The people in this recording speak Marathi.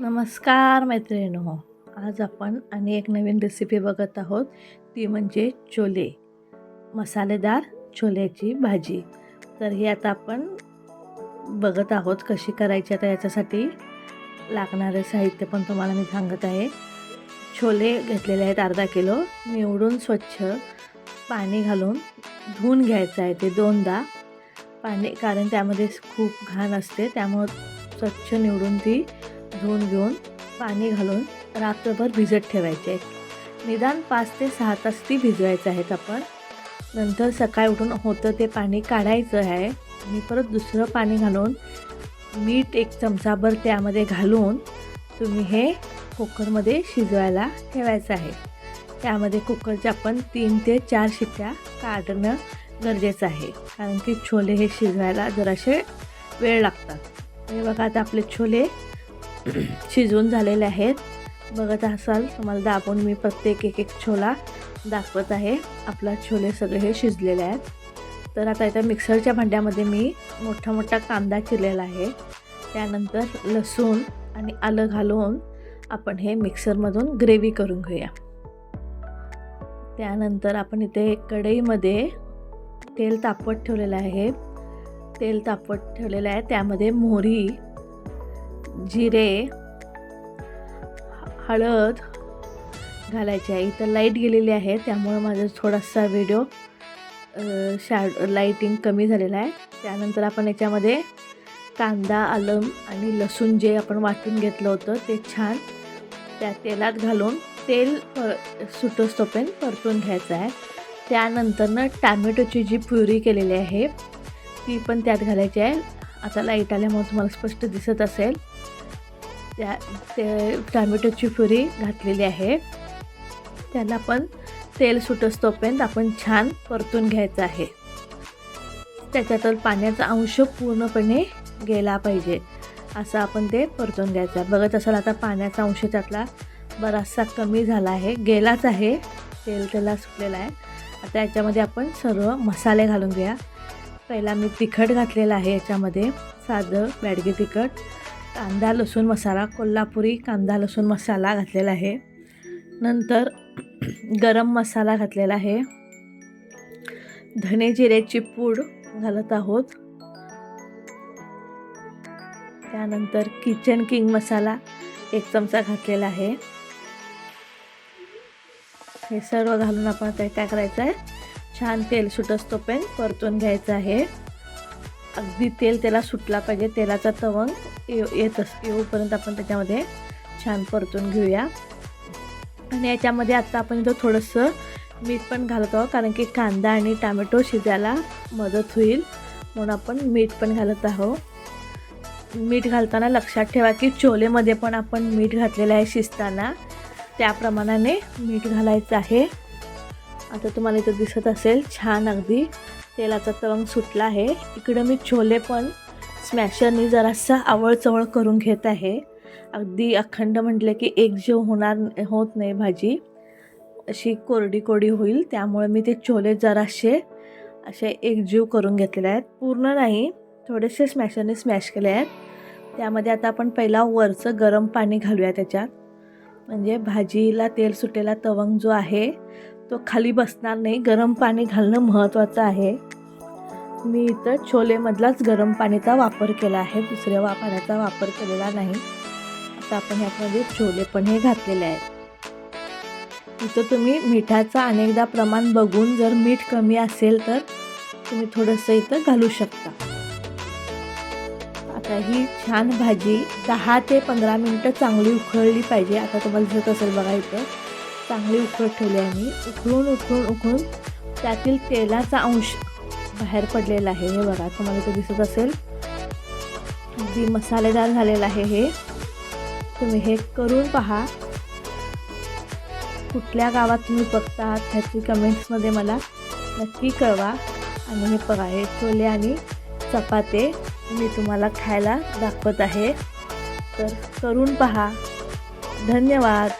नमस्कार मैत्रिणींनो. आज आपण आणि एक नवीन रेसिपी बघत आहोत. ती म्हणजे छोले. मसालेदार छोल्याची भाजी. तर ही आता आपण बघत आहोत कशी करायची. आता याच्यासाठी लागणारे साहित्य पण तुम्हाला मी सांगत आहे. छोले घेतलेले आहेत अर्धा किलो. निवडून स्वच्छ पाणी घालून धुवून घ्यायचं आहे ते दोनदा. पाणी कारण त्यामध्ये खूप घाण असते. त्यामुळं स्वच्छ निवडून ती धुवून घेऊन पाणी घालून रात्रभर भिजत ठेवायचे. आहेत निदान पाच ते सहा तास ती भिजवायचं आहेत आपण. नंतर सकाळी उठून होतं ते पाणी काढायचं आहे. आणि परत दुसरं पाणी घालून मीठ एक चमचाभर त्यामध्ये घालून तुम्ही हे कुकरमध्ये शिजवायला ठेवायचं आहे. त्यामध्ये कुकरच्या आपण तीन ते चार शिट्ट्या काढणं गरजेचं आहे. कारण की छोले हे शिजवायला जरासे वेळ लागतात. हे बघा आता आपले छोले शिजवून झालेले आहेत. बघत असाल तुम्हाला दाबून मी प्रत्येक एक एक छोला दाखवत आहे. आपला छोले सगळे हे शिजलेले आहेत. तर आता इथं मिक्सरच्या भांड्यामध्ये मी मोठा मोठा कांदा चिरलेला आहे. त्यानंतर लसूण आणि आलं घालून आपण हे मिक्सरमधून ग्रेव्ही करून घेऊया. त्यानंतर आपण इथे कढईमध्ये तेल तापवत ठेवलेलं आहे. तेल तापवत ठेवलेलं आहे. त्यामध्ये मोहरी जिरे हळद घालायची आहे. इथं लाइट गेलेली आहे त्यामुळे माझा थोडासा व्हिडिओ शॅड लाईटिंग कमी झालेला आहे. त्यानंतर आपण याच्यामध्ये कांदा आलं आणि लसूण जे आपण वाटून घेतलं होतं ते छान त्या तेलात घालून तेल पर सुटोस्तोपेन परतून घ्यायचं आहे. त्यानंतरनं टॅमॅटोची जी प्युरी केलेली आहे ती पण त्यात घालायची आहे. आता लाइट आल्यामुळे तुम्हाला स्पष्ट दिसत असेल. त्या ते टॅमॅटोची फुरी घातलेली आहे. त्याला पण तेल सुटस तोपर्यंत आपण छान परतून घ्यायचं आहे. त्याच्यातून पाण्याचा अंश पूर्णपणे गेला पाहिजे. असं आपण ते परतून घ्यायचं आहे. बघत असाल आता पाण्याचा अंश त्यातला बराचसा कमी झाला आहे. गेलाच आहे. तेल त्याला सुटलेलं आहे. आता याच्यामध्ये आपण सर्व मसाले घालून घेऊया. पहिला मी तिखट घातलेला आहे याच्यामध्ये. साधं बॅडगी तिखट कांदा लसूण मसाला कोल्हापुरी कांदा लसूण मसाला घातलेला आहे. नंतर गरम मसाला घातलेला आहे. धने जिऱ्याची पूड घालत आहोत. त्यानंतर किचन किंग मसाला एक चमचा घातलेला आहे. हे सर्व घालून आपण आता काय करायचं आहे छान तेल सुटसतो तोपर्यंत परतून घ्यायचं आहे. अगदी तेल त्याला सुटला पाहिजे तेलाचा तवंग ये येत अस येऊपर्यंत आपण त्याच्यामध्ये छान परतून घेऊया. आणि याच्यामध्ये आत्ता आपण इथं थोडंसं मीठ पण घालत आहोत कारण की कांदा आणि टामॅटो शिजायला मदत होईल. म्हणून आपण मीठ पण घालत आहोत. मीठ घालताना लक्षात ठेवा की चोलेमध्ये पण आपण मीठ घातलेलं आहे शिजताना. त्या प्रमाणाने मीठ घालायचं आहे. आता तुम्हाला इथं दिसत असेल छान अगदी तेलाचा तवंग सुटला आहे. इकडं मी छोले पण स्मॅशरनी जरासा आवळचवळ करून घेत आहे. अगदी अखंड म्हटलं की एक जीव होणार होत नाही भाजी. अशी कोरडी कोरडी होईल त्यामुळे मी ते छोले जरासे असे एकजीव करून घेतलेले आहेत. पूर्ण नाही थोडेसे स्मॅशरने स्मॅश केले आहेत. त्यामध्ये आता आपण पहिला वरचं गरम पाणी घालूया त्याच्यात. म्हणजे भाजीला तेल सुटेला तवंग जो आहे तो खाली बसणार नाही. गरम पाणी घालणं महत्त्वाचं आहे. मी इथं छोलेमधलाच गरम पाणीचा वापर केला आहे. दुसऱ्या वा पाण्याचा वापर केलेला नाही. आता आपण ह्यामध्ये छोले पण हे घातलेले आहेत. इथं तुम्ही मिठाचं अनेकदा प्रमाण बघून जर मीठ कमी असेल तर तुम्ही थोडंसं इथं घालू शकता. आता ही छान भाजी दहा ते पंधरा मिनटं चांगली उकळली पाहिजे. आता तुम्हाला दिसत असेल बघा इथं. चांगली उकळत ठेवली आहे मी उकळून उकळून उकळून त्यातील तेलाचा अंश बाहेर पडलेला आहे. हे बघा तुम्हाला इथं दिसत असेल. अगदी मसालेदार झालेलं आहे हे. तुम्ही हे करून पहा. कुठल्या गावात तुम्ही बघता आहात ह्याची कमेंट्समध्ये मला नक्की कळवा. आणि हे बघा हे छोले आणि चपाते मी तुम्हाला खायला दाखवत आहे. तर करून पहा. धन्यवाद.